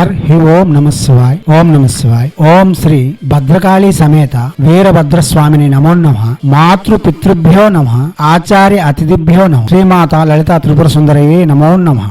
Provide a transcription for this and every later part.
Her హి ఓం నమ శివాయ్ ఓం నమ శివాయ్. ఓం శ్రీ భద్రకాళి సమేత వీరభద్రస్వామిని నమో నమ. మాతృ పితృభ్యో నమ. ఆచార్య అతిథిభ్యో నమ. శ్రీమాత లలిత త్రిపుర సుందరయ్యే నమో నమ.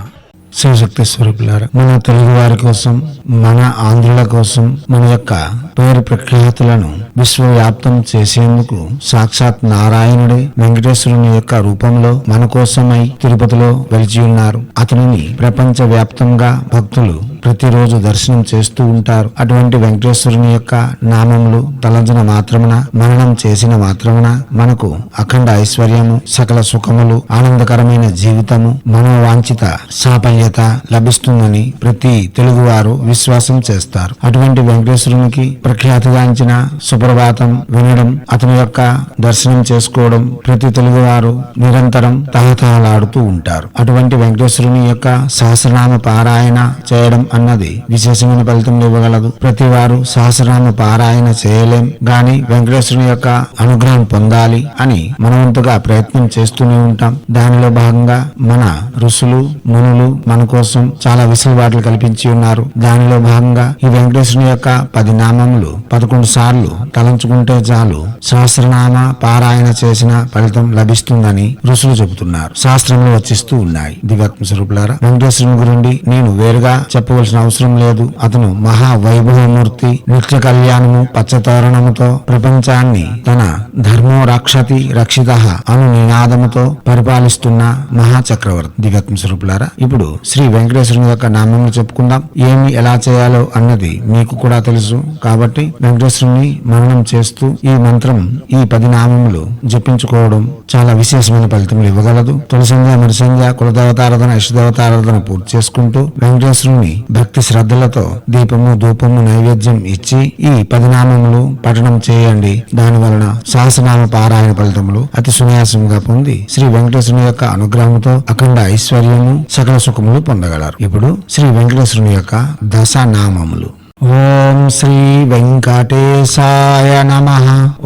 శివశక్తి స్వరూపులారు మన తెలుగు వారి కోసం మన ఆంధ్రుల కోసం మన యొక్క పేరు ప్రఖ్యాతులను విశ్వవ్యాప్తం చేసేందుకు సాక్షాత్ నారాయణుడే వెంకటేశ్వరుని యొక్క రూపంలో మన కోసమై తిరుపతిలో వెలిచి ఉన్నారు. అతనిని ప్రపంచ వ్యాప్తంగా భక్తులు ప్రతిరోజు దర్శనం చేస్తూ ఉంటారు. అటువంటి వెంకటేశ్వరుని యొక్క నామములు తలంచిన మాత్రమున మరణం చేసిన మాత్రమున మనకు అఖండ ఐశ్వర్యము సకల సుఖములు ఆనందకరమైన జీవితము మనోవాంఛిత సాఫల్యత లభిస్తుందని ప్రతి తెలుగువారు విశ్వాసం చేస్తారు. అటువంటి వెంకటేశ్వరునికి ప్రఖ్యాతిగాంచిన సుప్రభాతం వినడం అతని యొక్క దర్శనం చేసుకోవడం ప్రతి తెలుగువారు నిరంతరం తహతహలాడుతూ ఉంటారు. అటువంటి వెంకటేశ్వరుని యొక్క సహస్రనామ పారాయణ చేయడం అన్నది విశేషమైన ఫలితం ఇవ్వగలదు. ప్రతి వారు సహస్రాన్ని పారాయణ చేయలేం గాని వెంకటేశ్వరుని యొక్క అనుగ్రహం పొందాలి అని మనవంతుగా ప్రయత్నం చేస్తూనే ఉంటాం. దానిలో భాగంగా మన ఋషులు మునులు మన కోసం చాలా విసులుబాట్లు కల్పించి ఉన్నారు. దానిలో భాగంగా ఈ వెంకటేశ్వరుని యొక్క పది నామములు పదకొండు సార్లు తలంచుకుంటే చాలు సహస్రనామ పారాయణ చేసిన ఫలితం లభిస్తుందని ఋషులు చెబుతున్నారు. శాస్త్రంలో వచ్చిస్తూ ఉన్నాయి. దివ్యాత్మ స్వరూపులారా వెంకటేశ్వరుని గురించి నేను వేరుగా చెప్పవలసిన అవసరం లేదు. అతను మహా వైభవమూర్తి నిత్య కళ్యాణము పచ్చతోరణముతో ప్రపంచాన్ని తన ధర్మో రక్షతి రక్షిత అను నినాదముతో పరిపాలిస్తున్న మహా చక్రవర్తి దివ్యాత్మ స్వరూపులారా ఇప్పుడు శ్రీ వెంకటేశ్వరుని యొక్క నామంలో చెప్పుకుందాం. ఏమి ఎలా చేయాలో అన్నది మీకు కూడా తెలుసు. కాబట్టి వెంకటేశ్వరుని మరణం చేస్తూ ఈ మంత్రం ఈ పది నామములు జపించుకోవడం చాలా విశేషమైన ఫలితములు ఇవ్వగలదు. తులసంధ్య మరిసంధ్య కులదేవతారాధన ఇష్టదేవతారాధన పూర్తి చేసుకుంటూ వెంకటేశ్వరుని భక్తి శ్రద్ధలతో దీపము ధూపము నైవేద్యం ఇచ్చి ఈ పదినామములు పఠనం చేయండి. దాని వలన సహస్రనామ పారాయణ ఫలితములు అతి సునాయాసంగా పొంది శ్రీ వెంకటేశ్వరుని యొక్క అనుగ్రహంతో అఖండ ఐశ్వర్యము సకల సుఖములు పొందగలరు. ఇప్పుడు శ్రీ వెంకటేశ్వరుని యొక్క దశనామములు. ఓం శ్రీ వెంకటేశాయ నమ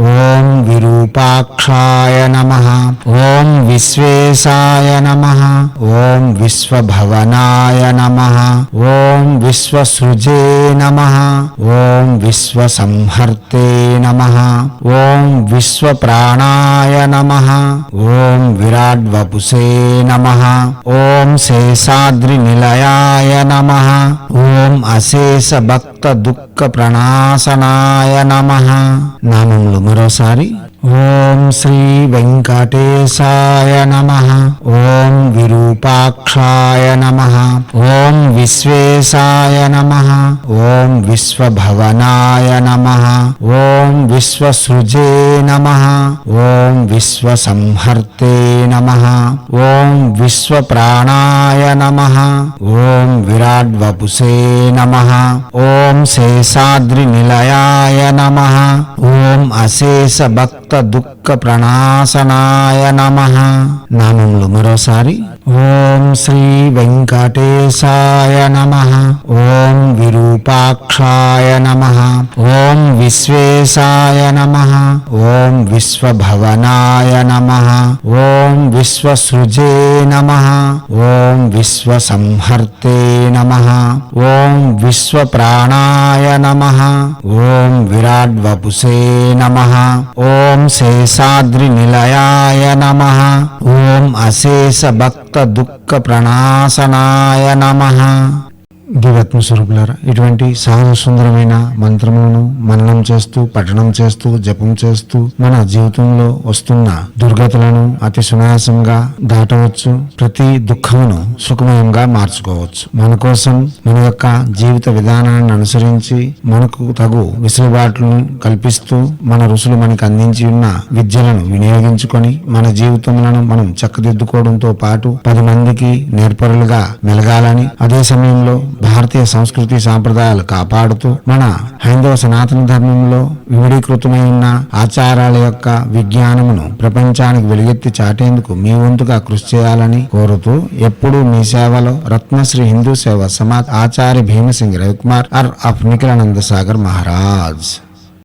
ఓం విరూపాక్షాయ నమ ఓం విశ్వేశాయ నమ ఓం విశ్వభవనాయ నమ ఓం విశ్వసృజే నమ ఓం విశ్వసంహర్తే నమ ఓం విశ్వప్రాణాయ నమ ఓం విరాడ్వపుసే నమ ఓం శేషాద్రి నిలయాయ నమ ఓం అశేష భక్త సమస్త దుఃఖ ప్రణాశనాయ నమ. నామములు మరోసారి. ఓం శ్రీ వెంకటేశాయ నమ. ఓం విరూపాక్షాయ నమ. ఓం విశ్వేశాయ నమ. ఓం విశ్వభవనాయ నమ. ఓం విశ్వసృజే నమ. ఓం విశ్వసంహర్తే నమ. ఓం విశ్వప్రాణాయ నమ. ఓం విరాట్ వపుసే నమ. ఓం శేషాద్రి నిలయాయ నమ. ఓం అశేష భక్త దుఃఖ ప్రణాశనాయ నమ నామములు మరోసారి ఓం శ్రీ వెంకటేశాయ నమ ఓం విరూపాక్షాయ నమ ఓం విశ్వేశాయ నమ ఓం విశ్వభవనాయ నమ ఓం విశ్వసృజే నమ ఓం విశ్వసంహర్తే నమ ఓం విశ్వప్రాణాయ నమ ఓం విరాడ్వపుసే నమ ఓం శేషాద్రి నిలయాయ నమ ఓం అశేష భక్త దుఃఖ ప్రణాశనాయ నమ దివ్యాత్మ స్వరూపులారా ఇటువంటి సహజ సుందరమైన మంత్రములను మననం చేస్తూ పఠనం చేస్తూ జపం చేస్తూ మన జీవితంలో వస్తున్న దుర్గతులను అతి సునాయాసంగా దాటవచ్చు. ప్రతి దుఃఖమును సుఖమయంగా మార్చుకోవచ్చు. మన కోసం మన యొక్క జీవిత విధానాన్ని అనుసరించి మనకు తగు వెసులుబాట్లను కల్పిస్తూ మన ఋషులు మనకు అందించి ఉన్న విద్యలను వినియోగించుకొని మన జీవితములను మనం చక్కదిద్దుకోవడంతో పాటు పది మందికి నేర్పరులుగా మెలగాలని అదే సమయంలో భారతీయ సంస్కృతి సాంప్రదాయాలు కాపాడుతూ మన హైందవ సనాతన ధర్మంలో వివిడీకృతమై ఉన్న ఆచారాల యొక్క విజ్ఞానమును ప్రపంచానికి వెలుగెత్తి చాటేందుకు మీ వంతుగా కృషి చేయాలని కోరుతూ ఎప్పుడూ మీ సేవలో రత్నశ్రీ హిందూ సేవ సమాజ్ ఆచార్య భీమసింగ్ రవికుమార్ ఆర్ ఆఫ్ నిఖిలానంద సాగర్ మహారాజ్.